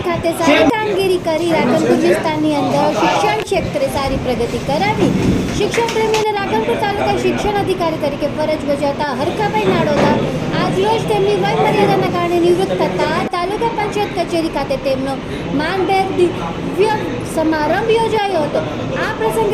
ખાતે સારી કામગીરી કરી રાધનપુર વિસ્તારની અંદર શિક્ષણ ક્ષેત્રે સારી પ્રગતિ કરાવી શિક્ષણ પ્રેમી અને રાધનપુર તાલુકા શિક્ષણ અધિકારી તરીકે ફરજ બજાવતા હરખાભાઈ નાડોદા આજરોજ તેમની વય મર્યાદાના કારણે નિવૃત્ત થતા તાલુકા પંચાયત કચેરી ખાતે તેમનો માનભેર દિવ્ય સમારંભ યોજાયો હતો. આ પ્રસંગે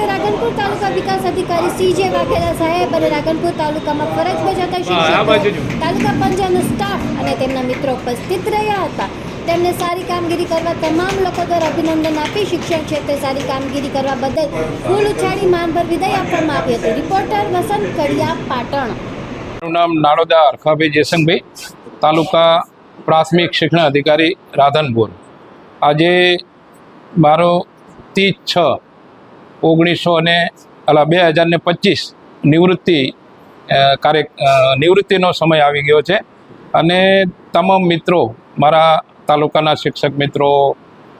વિકાસ અધિકારી સી જે વાઘેલા સાહેબ અને રાધનપુર તાલુકામાં ફરજ બજાવતા શિક્ષકો તાલુકા પંચાયતનો સ્ટાફ અને તેમના મિત્રો ઉપસ્થિત રહ્યા હતા. તેમને સારી કામગીરી કરવા તમામ લોકો દ્વારા અભિનંદન આપી શિક્ષણ ક્ષેત્રે સારી કામગીરી કરવા બદલ ફૂલ ઉછાળી માનભર વિદાય આપવામાં આવી હતી. રિપોર્ટર વસંત કડિયા પાટણ. મારું નામ નાડોદા અરખાભાઈ જયસંગભાઈ તાલુકા પ્રાથમિક શિક્ષણ અધિકારી રાધનપુર. આજે મારો ત્રીસ છ ઓગણીસો ને અલા બે હજાર ને પચીસ નિવૃત્તિ કાર્ય નિવૃત્તિનો સમય આવી ગયો છે. અને તમામ મિત્રો, મારા તાલુકાના શિક્ષક મિત્રો,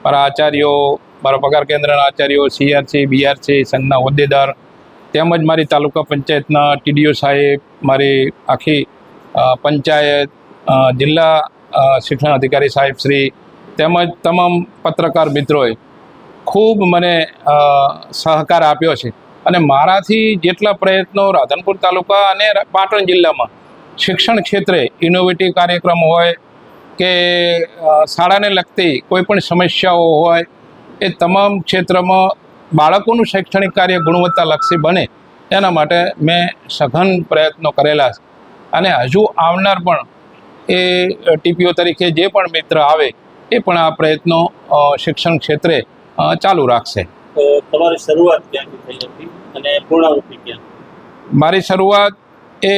મારા આચાર્યો, મારા પગાર કેન્દ્રના આચાર્યો, સીઆરસી, બીઆરસી, સંઘના હોદ્દેદાર, તેમજ મારી તાલુકા પંચાયતના ટીડીઓ સાહેબ, મારી આખી પંચાયત જિલ્લા શિક્ષણ અધિકારી સાહેબ શ્રી, તેમજ તમામ પત્રકાર મિત્રોએ ખૂબ મને સહકાર આપ્યો છે. અને મારાથી જેટલા પ્રયત્નો રાધનપુર તાલુકા અને પાટણ જિલ્લામાં શિક્ષણ ક્ષેત્રે ઇનોવેટિવ કાર્યક્રમ હોય કે શાળાને લગતી કોઈ પણ સમસ્યાઓ હોય, એ તમામ ક્ષેત્રમાં બાળકોનું શૈક્ષણિક કાર્ય ગુણવત્તાલક્ષી બને, એના માટે મેં સઘન પ્રયત્નો કરેલા છે. અને હજુ આવનાર પણ એ ટીપીઓ તરીકે જે પણ મિત્ર આવે, એ પણ આ પ્રયત્નો શિક્ષણ ક્ષેત્રે ચાલુ રાખશે. તમારી શરૂઆત ક્યાંથી થઈ હતી? અને પૂર્ણાવૃત્તિ ક્યાં? મારી શરૂઆત એ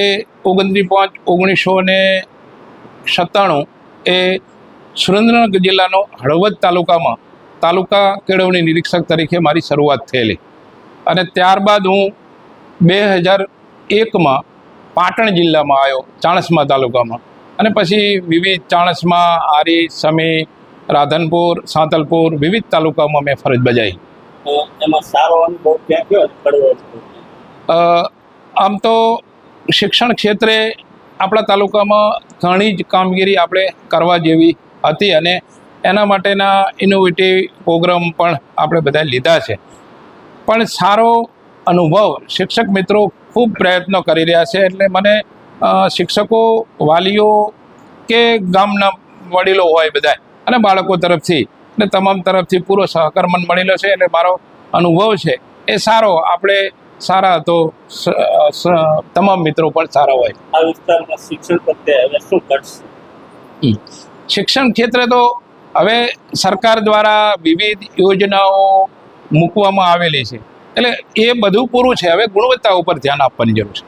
ઓગણત્રીસ પાંચ ઓગણીસો ને સત્તાણું એ સુરેન્દ્રનગર જિલ્લાનો હળવદ તાલુકામાં તાલુકા કેળવણી નિરીક્ષક તરીકે મારી શરૂઆત થયેલી. અને ત્યારબાદ હું બે હજાર એકમાં પાટણ જિલ્લામાં આવ્યો, ચાણસમા તાલુકામાં. અને પછી વિવિધ ચાણસમા, આરી, સમી, રાધનપુર, સાંતલપુર વિવિધ તાલુકામાં મેં ફરજ બજાવી. એમાં સારો અનુભવ ક્યાં કડવો ક્યાં? અ, આમ તો શિક્ષણ ક્ષેત્રે આપણા તાલુકામાં ઘણી જ કામગીરી આપણે કરવા જેવી હતી અને એના માટેના ઇનોવેટિવ પ્રોગ્રામ પણ આપણે બધા લીધા છે પણ સારો અનુભવ શિક્ષક મિત્રો ખૂબ પ્રયત્નો કરી રહ્યા છે એટલે મને શિક્ષકો વાલીઓ કે ગામના વડીલો હોય બધા અને બાળકો તરફથી અને તમામ તરફથી પૂરો સહકાર મને મળેલો છે એટલે મારો અનુભવ છે એ સારો આપણે સારા તો તમામ મિત્રો પણ સારા હોય. આ વિસ્તારમાં શિક્ષણ પ્રત્યે હવે શું ઘટશે? શિક્ષણ ક્ષેત્રે તો હવે સરકાર દ્વારા વિવિધ યોજનાઓ મૂકવામાં આવેલી છે. એટલે એ બધું પૂરું છે. હવે ગુણવત્તા ઉપર ધ્યાન આપવાની જરૂર છે.